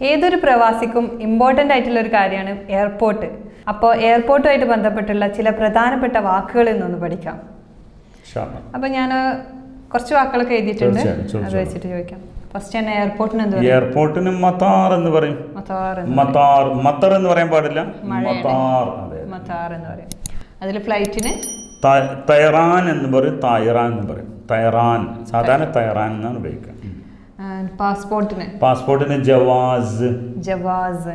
ഏതൊരു പ്രവാസിക്കും ഇമ്പോർട്ടന്റ് ആയിട്ടുള്ള ഒരു കാര്യമാണ് എയർപോർട്ട് അപ്പോൾ എയർപോർട്ടുമായിട്ട് ബന്ധപ്പെട്ടുള്ള ചില പ്രധാനപ്പെട്ട വാക്കുകളിൽ നിന്നൊന്ന് പഠിക്കാം. അപ്പോൾ ഞാൻ കുറച്ച് വാക്കുകളൊക്കെ എഴുതിയിട്ടുണ്ട്. അത് വെച്ചിട്ട് ചോദിക്കാം. ഫസ്റ്റ് തന്നെ എയർപോർട്ടിന് എന്ത് എയർപോർട്ടിന് മത്താർ എന്ന് പറയും. മത്താർ മത്താർ എന്ന് പറയാൻ പാടില്ല. മത്താർ മത്താർ എന്ന് പറയും. അതിൽ ഫ്ലൈറ്റിന് തയറാൻ എന്ന് പറയും. തയറാൻ എന്ന് പറയും. തയറാൻ സാധാരണ തയറാൻ എന്നാണ് ഉപയോഗിക്കുക. പാസ്പോർട്ടിന് പാസ്പോർട്ടിന് ജവാസ് ജവാസ്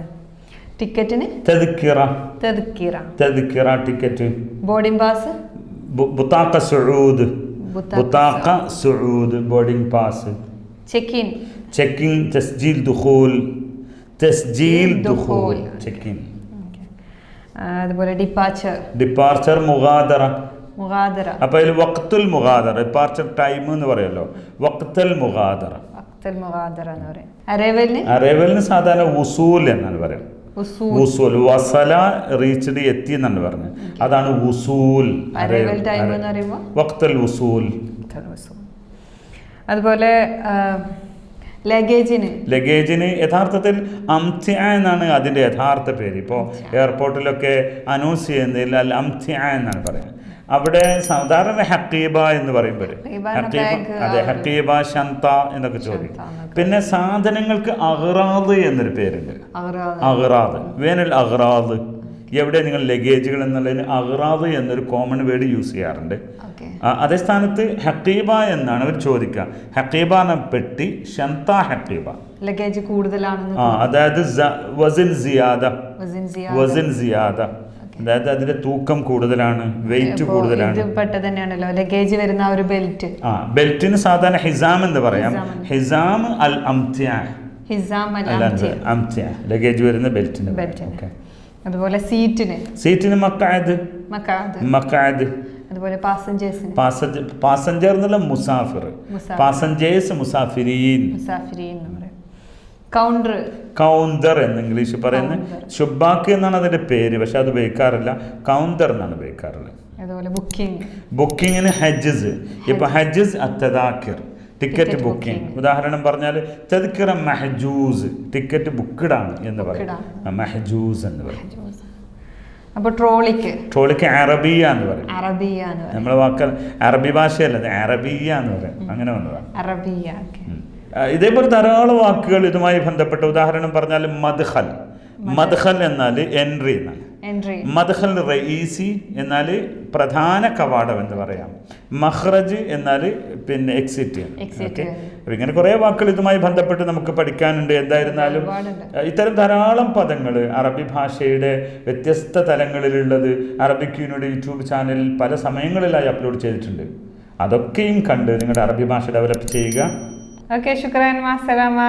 ടിക്കറ്റിന് തെതുക്കിറ തെതുക്കീറ തെതുക്കിറ ടിക്കറ്റ് ബോർഡിംഗ് പാസ് ബുത്താക്ക സുഴൂദ് ബുത്താക്ക സുഴൂദ് ബോർഡിംഗ് പാസ് ചെക്ക് ഇൻ തസ്ജീൽ ദുഖൂൽ തസ്ജീൽ ദുഖൂൽ. ചെക്കിംഗ് അതുപോലെ ഡിപ്പാർച്ചർ ഡിപ്പാർച്ചർ മുഗാദറ മുഗാദറ അപ്പൊ അതിൽ വക്തുൽ മുഗാദറ ഡിപ്പാർച്ചർ ടൈം എന്ന് പറയുമല്ലോ. വക്തൽ മുഗാദറ അറേവലിന് സാധാരണ ഉസൂൽ എന്നാണ് പറയുന്നത്. ഉസൂൽ വസല റീച്ച്ഡ് എത്തി എന്നാണ് പറഞ്ഞത്. അതാണ് ഉസൂൽ വക്തൽ ഉസൂൽ അതുപോലെ ലഗേജിന്? ലഗേജിന് യഥാർത്ഥത്തിൽ അംത്യ എന്നാണ് അതിന്റെ യഥാർത്ഥ പേര്. ഇപ്പോൾ എയർപോർട്ടിലൊക്കെ അനൗൺസ് ചെയ്യുന്നതിൽ അൽ അംത്യ എന്നാണ് പറയുന്നത്. അവിടെ സാധാരണ ഹക്കീബ എന്ന് പറയുമ്പോൾ അതെ ഹക്കീബ ഷന്ത എന്നൊക്കെ ചോദിക്കും. പിന്നെ സാധനങ്ങൾക്ക് അഹ്റാദ് എന്നൊരു പേരുണ്ട്. അഹ്റാദ് വേനൽ അഹ്റാദ് എവിടെ നിങ്ങൾ ലഗേജുകൾ എന്നുള്ളതിന് അഹ്റാദ് എന്നൊരു കോമൺ വേർഡ് യൂസ് ചെയ്യാറുണ്ട്. അതേ സ്ഥാനത്ത് ഹക്കീബ എന്നാണ് അവർ ചോദിക്കുക. ഹക്കീബ എന്ന പെട്ടി ഷന്ത ഹക്കീബ. ലഗേജ് കൂടുതലാണ് അതായത് വസിൻ സിയാദ. വസിൻ സിയാ വസിൻ സിയാദ. അതായത് അതിന്റെ തൂക്കം കൂടുതലാണ് വെയിറ്റ് കൂടുതലാണ്. ഇത് തന്നെയാണല്ലോ ലഗേജ് വരുന്ന ഒരു ബെൽറ്റ് ആ ബെൽറ്റിന് സാധാരണ ഹിസാം എന്ന് പറയാം. ഹിസാം. അൽ അംത്യ. ഹിസാം അൽ അംത്യ. ലഗേജ് വരുന്ന ബെൽറ്റിന് ബെൽറ്റ് അതുപോലെ സീറ്റിന്. സീറ്റിന് മക്കായത് മക്കായത് അതുപോലെ പാസഞ്ചേഴ്സിന് പാസഞ്ചർ എന്നുള്ള മുസാഫിർ. പാസഞ്ചേഴ്സ് മുസാഫിരീൻ. മുസാഫിരീൻ. കൗന്തർ എന്ന് ഇംഗ്ലീഷിൽ പറയുന്നത്. ശുബാക്ക് ഷുബാക്ക് എന്നാണ് അതിന്റെ പേര് പക്ഷെ അത് ഉപയോഗിക്കാറില്ല. കൗണ്ടർ എന്നാണ് ഉപയോഗിക്കാറുള്ളത്. അതുപോലെ ബുക്കിംഗ് ബുക്കിങ്ങിന് ഹജ്ജസ് ഇപ്പൊ ഹജ്ജസ് അത്തദാക്കിർ. ടിക്കറ്റ് ബുക്കിംഗ് ഉദാഹരണം പറഞ്ഞാൽ തദ്ക്കിറ മെഹജൂസ്. ടിക്കറ്റ് ബുക്കിഡാണ് എന്ന് പറയും. മെഹജൂസ് എന്ന് പറയും. അപ്പോൾ ട്രോളിക്ക്. ട്രോളിക്ക് അറബിയ എന്ന് പറയും. അറബിയ നമ്മളെ വാക്ക് അറബി ഭാഷയല്ല അറബിയ എന്ന് പറയും. അങ്ങനെ വന്നതാണ് അറബിയ ഇതേപോലെ ധാരാളം വാക്കുകൾ ഇതുമായി ബന്ധപ്പെട്ട ഉദാഹരണം പറഞ്ഞാൽ മദ്ഹൽ മദ്ഹൽ എന്നാൽ എൻട്രി എന്നാണ്. മദ്ഹൽ റയീസി എന്നാൽ പ്രധാന കവാടം എന്ന് പറയാം. മഹ്റജ് എന്നാൽ പിന്നെ എക്സിറ്റ്. ഓക്കെ അപ്പോൾ ഇങ്ങനെ കുറേ വാക്കുകൾ ഇതുമായി ബന്ധപ്പെട്ട് നമുക്ക് പഠിക്കാനുണ്ട്. എന്തായിരുന്നാലും ഇത്തരം ധാരാളം പദങ്ങൾ അറബി ഭാഷയുടെ വ്യത്യസ്ത തലങ്ങളിലുള്ളത് അറബിക്യൂനിയുടെ യൂട്യൂബ് ചാനലിൽ പല സമയങ്ങളിലായി അപ്ലോഡ് ചെയ്തിട്ടുണ്ട്. അതൊക്കെയും കണ്ട് നിങ്ങളുടെ അറബി ഭാഷ ഡെവലപ്പ് ചെയ്യുക. ओके शुक्रमा सलामा